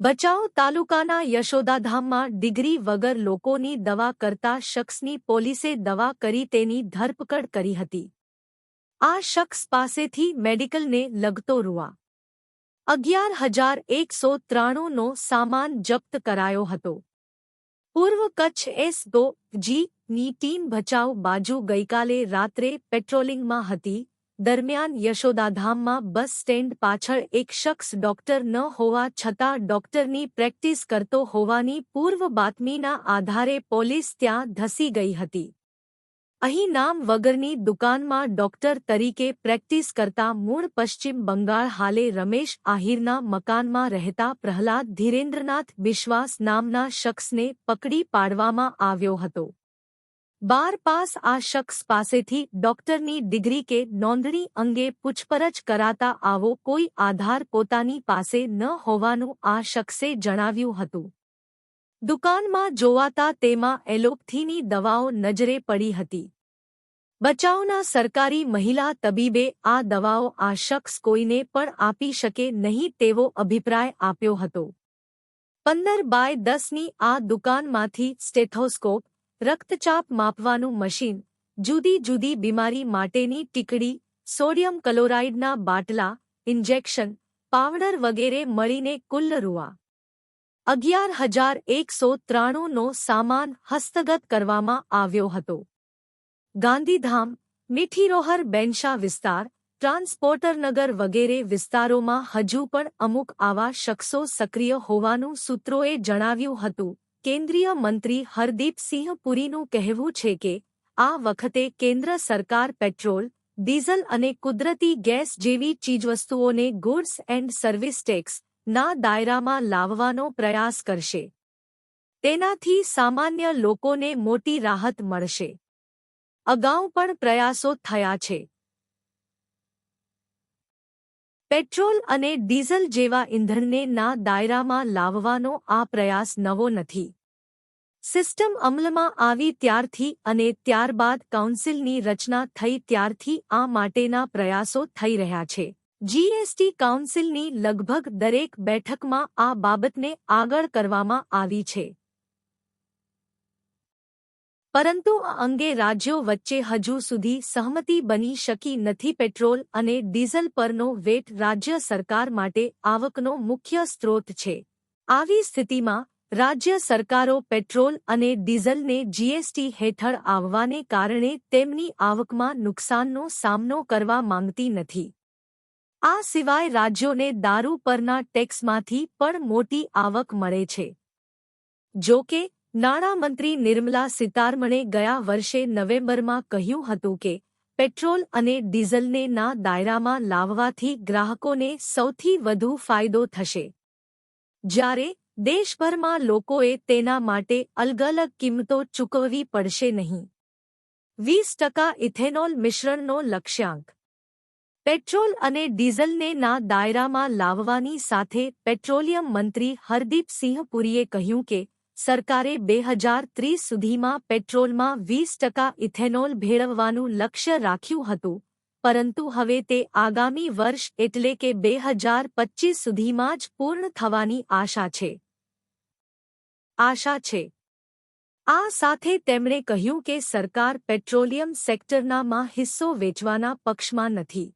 ભચાઉ તાલુકાના યશોદાધામમાં ડિગ્રી વગર લોકોની દવા કરતા શખ્સની પોલીસે દવા કરી તેની ધરપકડ કરી હતી. આ શખ્સ પાસેથી મેડિકલને લગતો રૂઆ. અગિયાર હજાર એકસો ત્રાણુંનો સામાન જપ્ત કરાયો હતો. પૂર્વ કચ્છ એસ દો જી ની ટીમ ભચાઉ બાજુ ગઈકાલે રાત્રે પેટ્રોલિંગમાં હતી. દરમિયાન યશોદાધામમાં બસ સ્ટેન્ડ પાછળ એક શખ્સ ડોક્ટર ન હોવા છતાં ડોક્ટરની પ્રેક્ટિસ કરતો હોવાની પૂર્વ બાતમીના આધારે પોલીસ ત્યાં ધસી ગઈ હતી. અહીં નામ વગરની દુકાનમાં ડોક્ટર તરીકે પ્રેક્ટિસ કરતા મૂળ પશ્ચિમ બંગાળ હાલે રમેશ આહિરના મકાનમાં રહેતા પ્રહલાદ ધીરેન્દ્રનાથ બિશ્વાસ નામના શખ્સને પકડી પાડવામાં આવ્યો હતો. બાર પાસ આ શખ્સ પાસેથી ડોક્ટરની ડિગ્રી કે નોંધણી અંગે પૂછપરછ કરાતા આવો કોઈ આધાર પોતાની પાસે ન હોવાનું આ શખ્સે જણાવ્યું હતું. દુકાનમાં જોવાતા તેમાં એલોપથીની દવાઓ નજરે પડી હતી. બચાવના સરકારી મહિલા તબીબે આ દવાઓ આ શખ્સ કોઈને પણ આપી શકે નહીં તેવો અભિપ્રાય આપ્યો હતો. પંદર બાય દસની આ દુકાનમાંથી સ્ટેથોસ્કોપ રક્તચાપ માપવાનું મશીન જુદી જુદી બીમારી માટેની ટીકડી, સોડિયમ ક્લોરાઇડના બાટલા, ઇન્જેક્શન, પાવડર વગેરે મળીને કુલ રૂઆ અગિયાર હજાર એકસો ત્રાણુંનો સામાન હસ્તગત કરવામાં આવ્યો હતો. ગાંધીધામ, મીઠીરોહર બેન્શા વિસ્તાર, ટ્રાન્સપોર્ટરનગર વગેરે વિસ્તારોમાં હજુ પણ અમુક આવા શખ્સો સક્રિય હોવાનું સૂત્રોએ જણાવ્યું હતું. કેન્દ્રીય મંત્રી હરદીપસિંહ પુરીનું કહેવું છે કે, આ વખતે કેન્દ્ર સરકાર પેટ્રોલ, ડીઝલ અને કુદરતી ગેસ જેવી ચીજવસ્તુઓને ગુડ્સ એન્ડ સર્વિસ ટેક્સ ના દાયરામાં લાવવાનો પ્રયાસ કરશે. તેનાથી સામાન્ય લોકોને મોટી રાહત મળશે. અગાઉ પણ પ્રયાસો થયા છે. પેટ્રોલ અને ડીઝલ જેવા ઇંધણને ના દાયરામાં લાવવાનો આ પ્રયાસ નવો નથી. સિસ્ટમ અમલમાં આવી ત્યારથી અને ત્યારબાદ કાઉન્સિલની રચના થઈ ત્યારથી આ માટેના પ્રયાસો થઈ રહ્યા છે. જીએસટી કાઉન્સિલની લગભગ દરેક બેઠકમાં આ બાબતને આગળ કરવામાં આવી છે. પરંતુ આ અંગે રાજ્યો વચ્ચે હજુ સુધી સહમતિ બની શકી નથી પેટ્રોલ અને ડીઝલ પરનો વેટ રાજ્ય સરકાર માટે આવકનો મુખ્ય સ્ત્રોત છે. આવી સ્થિતિમાં રાજ્ય સરકારો પેટ્રોલ અને ડીઝલને જીએસટી હેઠળ આવવાને કારણે તેમની આવકમાં નુકસાનનો સામનો કરવા માંગતી નથી. આ સિવાય રાજ્યોને દારૂ પરના ટેક્સમાંથી પણ મોટી આવક મળે છે. જો કે નાણામંત્રી નિર્મલા સીતારમણે ગયા વર્ષે નવેમ્બરમાં કહ્યું હતું કે પેટ્રોલ અને ડીઝલને ના દાયરામાં લાવવાથી ગ્રાહકોને સૌથી વધુ ફાયદો થશે. જ્યારે દેશભરમાં લોકોએ તેના માટે અલગ અલગ કિંમતો ચૂકવવી પડશે નહીં. વીસ ટકા ઇથેનોલ મિશ્રણનો લક્ષ્યાંક. પેટ્રોલ અને ડીઝલને ના દાયરામાં લાવવાની સાથે પેટ્રોલિયમ મંત્રી હરદીપસિંહ પુરીએ કહ્યું કે સરકારે બે હજાર ત્રીસ સુધીમાં પેટ્રોલમાં વીસ ટકા ઇથેનોલ ભેળવવાનું લક્ષ્ય રાખ્યું હતું, પરંતુ હવે તે આગામી વર્ષ એટલે કે બે હજાર પચીસ સુધીમાં જ પૂર્ણ થવાની આશા છે આશા છે આ સાથે તેમણે કહ્યું કે સરકાર પેટ્રોલિયમ સેક્ટરનામાં હિસ્સો વેચવાના પક્ષમાં નથી